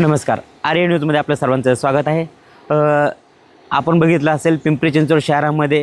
नमस्कार. आर्य न्यूजमध्ये आपलं सर्वांचं स्वागत आहे. आपण बघितलं असेल पिंपरी चिंचवड शहरामध्ये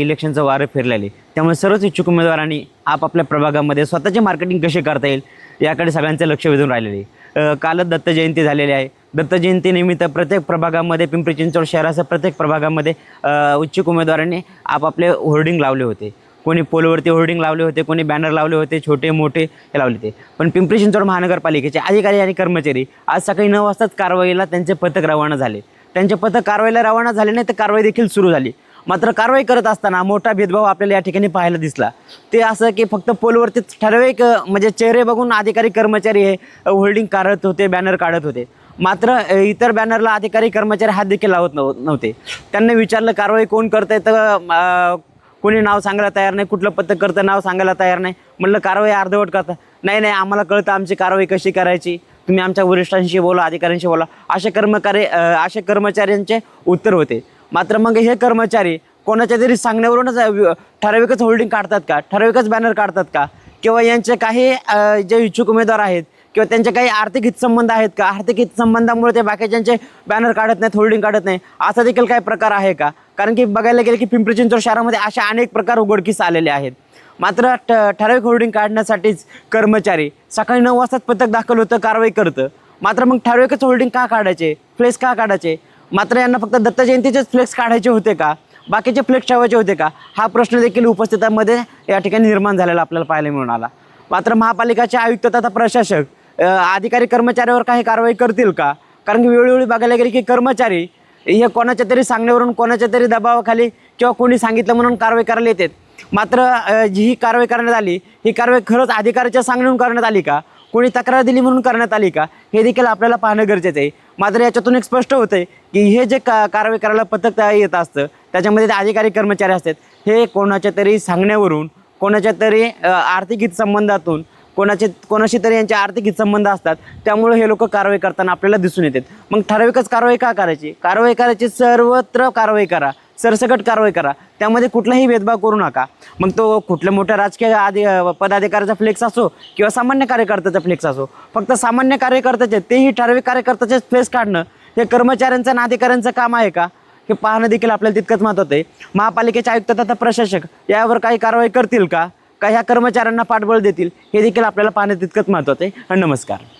इलेक्शनचं वारं फिरलेले. त्यामुळे सर्वच इच्छुक उमेदवारांनी आपापल्या प्रभागामध्ये स्वतःचे मार्केटिंग कसे करता येईल याकडे सगळ्यांचं लक्ष वेधून राहिलेले. कालच दत्त जयंती झालेली आहे. दत्त जयंतीनिमित्त प्रत्येक प्रभागामध्ये पिंपरी चिंचवड शहरासह प्रत्येक प्रभागामध्ये उच्च इच्छुक उमेदवारांनी आपापले होर्डिंग लावले होते. कोणी पोलवरती होर्डिंग लावले होते कोणी बॅनर लावले होते छोटे मोठे हे लावले होते. पण पिंपरी चिंचवड महानगरपालिकेचे अधिकारी आणि कर्मचारी आज सकाळी नऊ वाजताच कारवाईला त्यांचे पथक रवाना झाले. त्यांचे पथक कारवाईला रवाना झाले नाही तर कारवाई देखील सुरू झाली. मात्र कारवाई करत असताना मोठा भेदभाव आपल्याला या ठिकाणी पाहायला दिसला. ते असं की फक्त पोलवरती ठराविक म्हणजे चेहरे बघून अधिकारी कर्मचारी हे होल्डिंग काढत होते बॅनर काढत होते. मात्र इतर बॅनरला अधिकारी कर्मचारी हात देखील लावत नव्हते. त्यांना विचारलं कारवाई कोण करतंय? तर कोणी नाव सांगायला तयार नाही कुठलं पथक करतं नाव सांगायला तयार नाही. म्हणलं कारवाई अर्धवट करता. नाही नाही आम्हाला कळतं आमची कारवाई कशी करायची. तुम्ही आमच्या वरिष्ठांशी बोला अधिकाऱ्यांशी बोला. असे कर्मचारी अ, असे कर्मचाऱ्यांचे उत्तर होते. मात्र मग हे कर्मचारी कोणाच्या तरी सांगण्यावरूनच ठराविकच होल्डिंग काढतात का? ठराविकच बॅनर काढतात का? किंवा यांचे काही जे इच्छुक उमेदवार आहेत किंवा त्यांचे काही आर्थिक हितसंबंध आहेत का? आर्थिक हितसंबंधामुळे ते बाकीच्यांचे बॅनर काढत नाहीत होल्डिंग काढत नाही असा देखील काही प्रकार आहे का? कारण की बघायला गेलं की पिंपरी चिंचवड शहरामध्ये असे अनेक प्रकार उघडकीस आलेले आहेत. मात्र ठ ठराविक होर्डिंग काढण्यासाठीच कर्मचारी सकाळी नऊ वाजताच पथक दाखल होतं कारवाई करतं. मात्र मग ठराविकच होर्डिंग का काढायचे? फ्लेक्स का काढायचे? मात्र यांना फक्त दत्त जयंतीचेच फ्लेक्स काढायचे होते का? बाकीचे फ्लेक्स ठेवायचे होते का? हा प्रश्न देखील उपस्थितांमध्ये या ठिकाणी निर्माण झालेला आपल्याला पाहायला मिळून आला. मात्र महापालिकाचे आयुक्त तथा प्रशासक अधिकारी कर्मचाऱ्यावर काही कारवाई करतील का? कारण की वेळोवेळी बघायला गेले की कर्मचारी हे कोणाच्या तरी सांगण्यावरून कोणाच्या तरी दबावाखाली किंवा कोणी सांगितलं म्हणून कारवाई करायला येतात. मात्र जी ही कारवाई करण्यात आली ही कारवाई खरंच अधिकाऱ्याच्या सांगण्यावरून करण्यात आली का? कोणी तक्रार दिली म्हणून करण्यात आली का? हे देखील आपल्याला पाहणं गरजेचं आहे. मात्र याच्यातून एक स्पष्ट होतं आहे की हे जे का कारवाई करायला पथक तयार येत असतं त्याच्यामध्ये ते अधिकारी कर्मचारी असतात. हे कोणाच्या तरी सांगण्यावरून कोणाच्या तरी आर्थिक हितसंबंधातून कोणाचे कोणाशी तरी यांचे आर्थिक हितसंबंध असतात त्यामुळे हे लोक कारवाई करताना आपल्याला दिसून येतात. मग ठराविकच कारवाई का करायची? कारवाई करायची सर्वत्र कारवाई करा सरसकट कारवाई करा. त्यामध्ये कुठलाही भेदभाव करू नका. मग तो कुठल्या मोठ्या राजकीय आधी पदाधिकाऱ्याचा फ्लेक्स असो किंवा सामान्य कार्यकर्त्याचा फ्लेक्स असो फक्त सामान्य कार्यकर्त्याचे तेही ठराविक कार्यकर्त्याचे फ्लेक्स काढणं हे कर्मचाऱ्यांचं आणि अधिकाऱ्यांचं काम आहे का? हे पाहणं देखील आपल्याला तितकंच महत्त्वाचं आहे. महापालिकेचे आयुक्त तथा प्रशासक यावर काही कारवाई करतील का? का ह्या कर्मचाऱ्यांना पाठबळ देतील? हे देखील आपल्याला पाहणं तितकंच महत्त्वाचं आहे. नमस्कार.